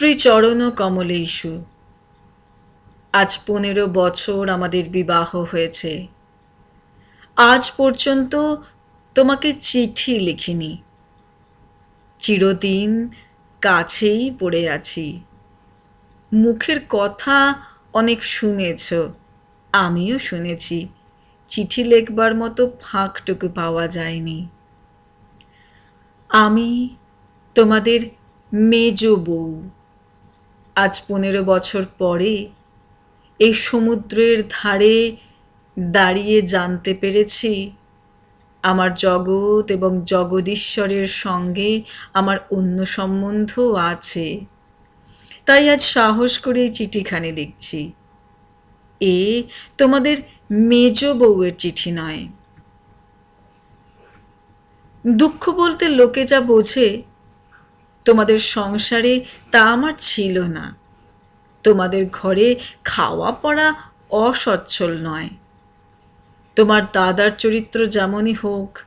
শ্রীচরণ কমলেশু আজ পনেরো বছর আমাদের বিবাহ হয়েছে। আজ পর্যন্ত তোমাকে চিঠি লিখিনি। চিরদিন কাছেই পড়ে আছি। মুখের কথা অনেক শুনেছ, আমিও শুনেছি। চিঠি লেখবার মতো ফাঁকটুকু পাওয়া যায়নি। আমি তোমাদের মেজ বউ। আজ পনেরো বছর পরে এই সমুদ্রের ধারে দাঁড়িয়ে জানতে পেরেছি, আমার জগৎ এবং জগদীশ্বরের সঙ্গে আমার অন্য সম্বন্ধও আছে। তাই আজ সাহস করে এই চিঠিখানি লিখছি। এ তোমাদের মেজ বউয়ের চিঠি নয়। দুঃখ বলতে লোকে যা বোঝে তোমাদের সংসারে তা আমার ছিল না। তোমাদের ঘরে খাওয়া পড়া অসচ্ছল নয়। তোমার দাদার চরিত্র যেমনই হোক,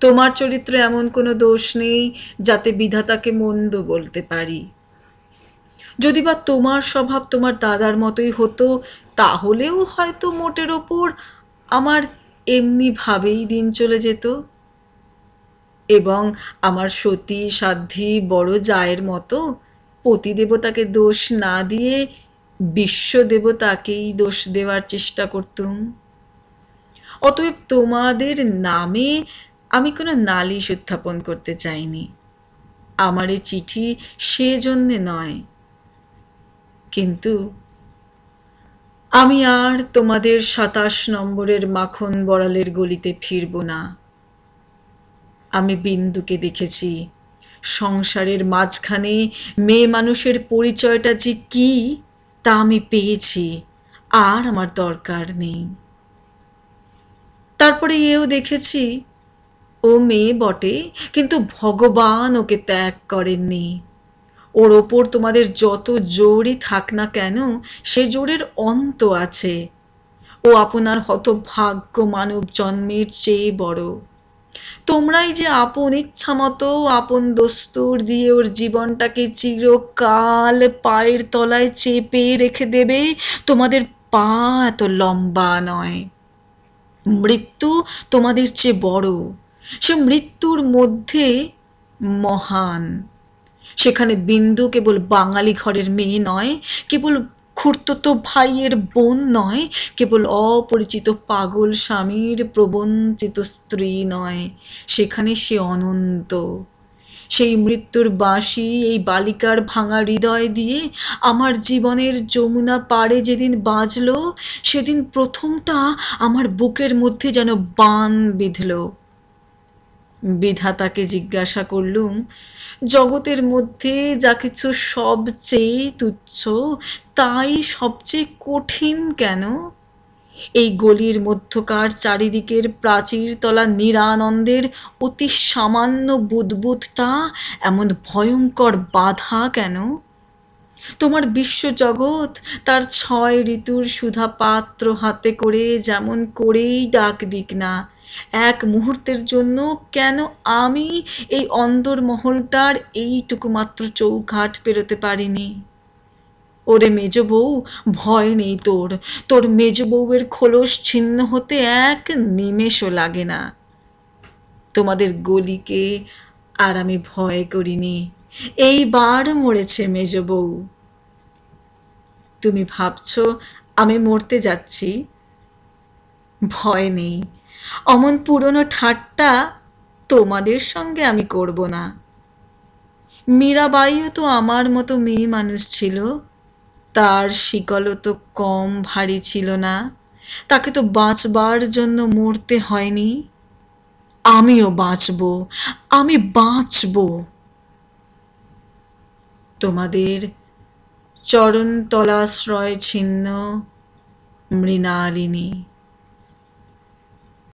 তোমার চরিত্রে এমন কোনো দোষ নেই যাতে বিধাতাকে মন্দ বলতে পারি। যদি বা তোমার স্বভাব তোমার দাদার মতোই হতো, তাহলেও হয়তো মোটের ওপর আমার এমনিভাবেই দিন চলে যেত। এবং আমার সতী, সাধ্যী, বড় জায়ের মতো পতিদেবতাকে দোষ না দিয়ে বিশ্বদেবতাকেই দোষ দেওয়ার চেষ্টা করতুম। অতএব তোমাদের নামে আমি কোনো নালিশ উত্থাপন করতে চাইনি। আমার এই চিঠি সেজন্যে নয়। কিন্তু আমি আর তোমাদের সাতাশ নম্বরের মাখন বড়ালের গলিতে ফিরব না। আমি বিন্দুকে দেখেছি। সংসারের মাঝখানে মেয়ে মানুষের পরিচয়টা যে কি, তা আমি পেয়েছি, আর আমার দরকার নেই। তারপরে এও দেখেছি, ও মেয়ে বটে, কিন্তু ভগবান ওকে ত্যাগ করেননি। ওর ওপর তোমাদের যত জোরই থাক না কেন, সে জোরের অন্ত আছে। ও আপনার হতভাগ্য মানব জন্মের চেয়ে বড়। তোমরাই যে আপন ইচ্ছা মতো, আপন দস্তুর দিয়ে ওর জীবনটাকে চিরকাল পায়ের তলায় চেপে রেখে দেবে, তোমাদের পা এত লম্বা নয়। মৃত্যু তোমাদের চেয়ে বড়। সে মৃত্যুর মধ্যে মহান। সেখানে বিন্দু কেবল বাঙালি ঘরের মেয়ে নয়, কেবল খুঁড়তো ভাইয়ের বোন নয়, কেবল অপরিচিত পাগল স্বামীর প্রবঞ্চিত স্ত্রী নয়। সেখানে সে অনন্ত। সেই মৃত্যুর বাঁশি, এই বালিকার ভাঙা হৃদয় দিয়ে আমার জীবনের যমুনা পাড়ে যেদিন বাজল, সেদিন প্রথমটা আমার বুকের মধ্যে যেন বান বিঁধল। বিধাতাকে জিজ্ঞাসা করলুম, জগতের মধ্যে যা কিছু সবচেয়ে তুচ্ছ, তাই সবচেয়ে কঠিন কেন? এই গলির মধ্যকার চারিদিকের প্রাচীর তলা নিরানন্দের অতি সামান্য বুদবুদটা এমন ভয়ঙ্কর বাধা কেন? তোমার বিশ্বজগৎ তার ছয় ঋতুর সুধা পাত্র হাতে করে যেমন করেই ডাক দিক না এক মুহূর্তের জন্য কেন আমি এই অন্দর মহলটার এইটুকু মাত্র চৌঘাট পেরোতে পারিনি? ওরে মেজ বউ, ভয় নেই তোর। তোর মেজ বউয়ের খোলস ছিন্ন হতে এক নিমেষও লাগে না। তোমাদের গলিকে আর আমি ভয় করিনি। এইবার মরেছে মেজ বউ। তুমি ভাবছ আমি মরতে যাচ্ছি? ভয় নেই। অমন পুরনো ঠাট্টা তোমাদের সঙ্গে আমি করব না। মীরাবাইও তো আমার মতো মেয়ে মানুষ ছিল, তার শিকলও তো কম ভারী ছিল না, তাকে তো বাঁচবার জন্য মরতে হয়নি। আমিও বাঁচব, আমি বাঁচব। তোমাদের চরণতলাশ্রয় ছিন্ন মৃণালিনী।